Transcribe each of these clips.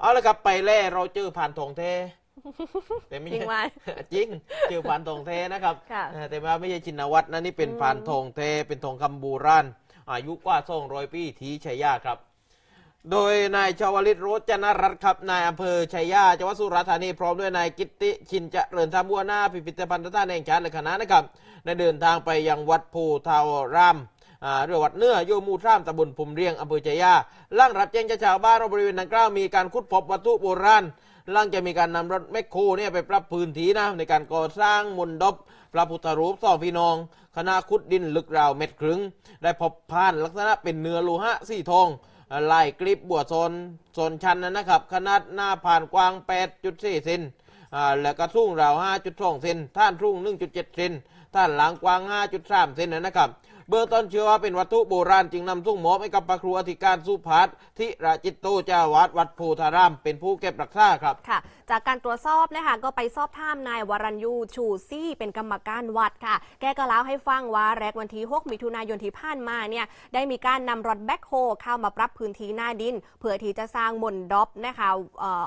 เอาละครับไปแล่เราเจอผ่านทองเทแต่ไม่จริงไหมใช่จริงเจอผ่านทองเทนะครับค่ะเออแต่ว่าไม่ใช่ชินวัตรนะนี่เป็นอืมผ่านทองเทเป็นทองคำโบูราณอายุกว่าสองร้อยปีทีชัยยาครับ โดยนายชาวลิตโรจนรัตน์ครับนายอำเภอชัยยาจังหวัดสุราษฎร์ธานีพร้อมด้วยนายกิตติชินเจริญธรรมบัวหน้าพิพิธภัณฑ์ท่านแห่งชาติและคณะนะครับได้เดินทางไปยังวัดภูทาวรามอ่า เรือวัดเนื้อโยมูท่ามตำบลภูมิเรียงอำเภอชัยยาล่างรับแจ้งจากชาวบ้านบริเวณดังกล่าวมีการขุดพบวัตถุโบราณล่างจะมีการนำรถแมคโครเนี่ยไปปรับพื้นที่นะในการก่อสร้างมนดบพระพุทธรูปสองพี่น้องคณะขุดดินลึกราวเม็ดครึ่ง ได้พบผ่านลักษณะเป็นเนื้อโลหะสีทองลายกริบบัวโซนโซนชันนะครับ ขนาดหน้าผ่านกว้าง 8.4เซนอ่าแล้วก็สูงราว 5.2เซนท่านสูง1.7เซนท่านหลังกว้าง 5.3เซนนะครับ เบื้องต้นเชื่อว่าเป็นวัตถุโบราณจึงนำส่งมอบให้กับพระครูอธิการสุภัสทิราจิตโตเจ้าวาดวัดโพธาราม เป็นผู้เก็บรักษาครับค่ะ จากการตรวจสอบนะคะก็ไปสอบถามนายวรัญยูชูซี่เป็นกรรมการวัดค่ะ แกก็เล่าให้ฟังว่าแรกวันที่6มิถุนายนที่ผ่านมาเนี่ยได้มีการนำรถแบ็คโฮเข้ามาปรับพื้นที่หน้าดิน เพื่อที่จะสร้างมนดอบนะคะ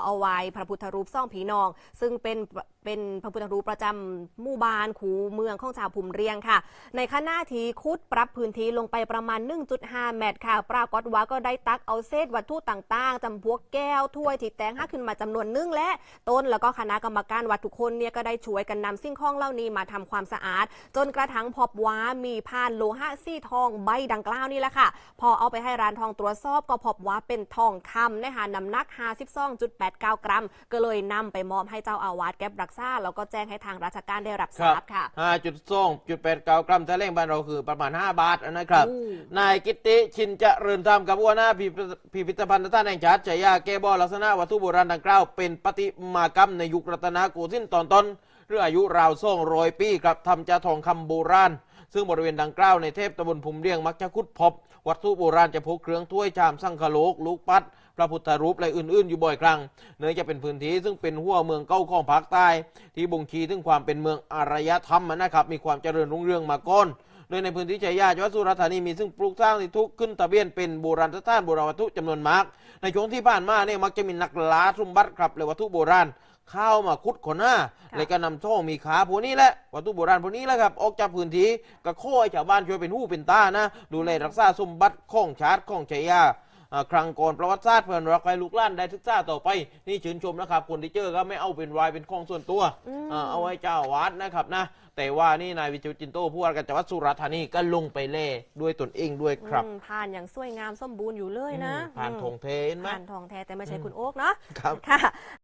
เอาไว้พระพุทธรูปซ่องผีนอง ซึ่งเป็นเป็นพระพุทธรูปประจำหมู่บ้านคูเมืองของชาวภูมิเรียงค่ะ ในขณะที่คุดปรับพื้นที่ลงไปประมาณ 1.5 เมตรค่ะ ปรากฏว่าก็ได้ตักเอาเศษวัตถุต่างๆจำพวกแก้วถ้วยที่แตงหักขึ้นมาจำนวนนึงและต้นแล้วก็คณะกรรมการวัดทุกคนเนี่ยก็ได้ช่วยกันนำสิ่งของเหล่านี้มาทำความสะอาด จนกระทั่งพบว่ามีพานโลหะสีทองใบดังกล่าวนี่แหละค่ะ พอเอาไปให้ร้านทองตรวจสอบก็พบว่าเป็นทองคำนะคะน้ำหนัก 52.89 กรัม ก็เลยนำไปมอบให้เจ้าอาวาสแก็บรักษาแล้วก็แจ้งให้ทางราชการได้รับทราบค่ะ5.2.89กรัมถ้าเร่งบ้านเราคือประมาณ 5 บาทนะครับอืมนายกิตติชินเจริญธรรมกับหัวหน้าพิพิธพิพิธภัณฑ์ท่านแห่งชาติชัยยาแกบอกลักษณะวัตถุโบราณดังกล่าวเป็นปฏิมากรรมในยุครัตนโกสินทร์ตอนต้นหรืออายุราวส่งรอยปีครับทำจากทองคำโบราณ ซึ่งบริเวณดังกล่าวในเทพตำบลภูมิเรียงมักจะขุดพบ วัตถุโบราณจะพบเครื่องถ้วยชามสังคโลกลูกปัดพระพุทธรูปและอื่นๆ อยู่บ่อยครั้ง เนื่องจากเป็นพื้นที่ซึ่งเป็นหัวเมืองเก่าของภาคใต้ ที่บ่งชี้ถึงความเป็นเมืองอารยธรรมนะครับ มีความเจริญรุ่งเรืองมาก่อนโดยในพื้นที่ชัยยาจังหวัดสุราษฎร์ธานีมีซึ่งปลูกสร้างที่ทุกขึ้นทะเบียนเป็นโบราณสถานโบราณวัตถุจำนวนมาก ในช่วงที่ผ่านมาเนี่ยมักจะมีนักล่าสมบัติครับและวัตถุโบราณ ข้ามาคุดขนหน้าค่ะและก็นำโชคมีขาพวกนี้แหละวัตถุโบราณพวกนี้แหละครับออกจากพื้นที่ก็ขอให้ชาวบ้านช่วยเป็นหูเป็นตานะ ดูแลรักษาสมบัติของชาติของชัยยาอ่าครั้งก่อนประวัติศาสตร์เพื่อนรักให้ลูกหล้านได้ศึกษาต่อไป นี่ชื่นชมนะครับ คนที่เจอก็ไม่เอาเป็นวายเป็นของส่วนตัวอืมอ่าเอาไว้เจ้าอาวาดนะครับนะ แต่ว่านี่นายวิจิตรจินโตผู้ว่าราชการจังหวัดสุราษฎร์ธานีก็ลงไปเล่ด้วยตนเองด้วยครับอืมผ่านอย่างสวยงามสมบูรณ์อยู่เลยนะอืมผ่านอืมธงเทเห็นไหมผ่านทองแท้แต่ไม่ใช่คุณโอ๊กเนาะครับค่ะ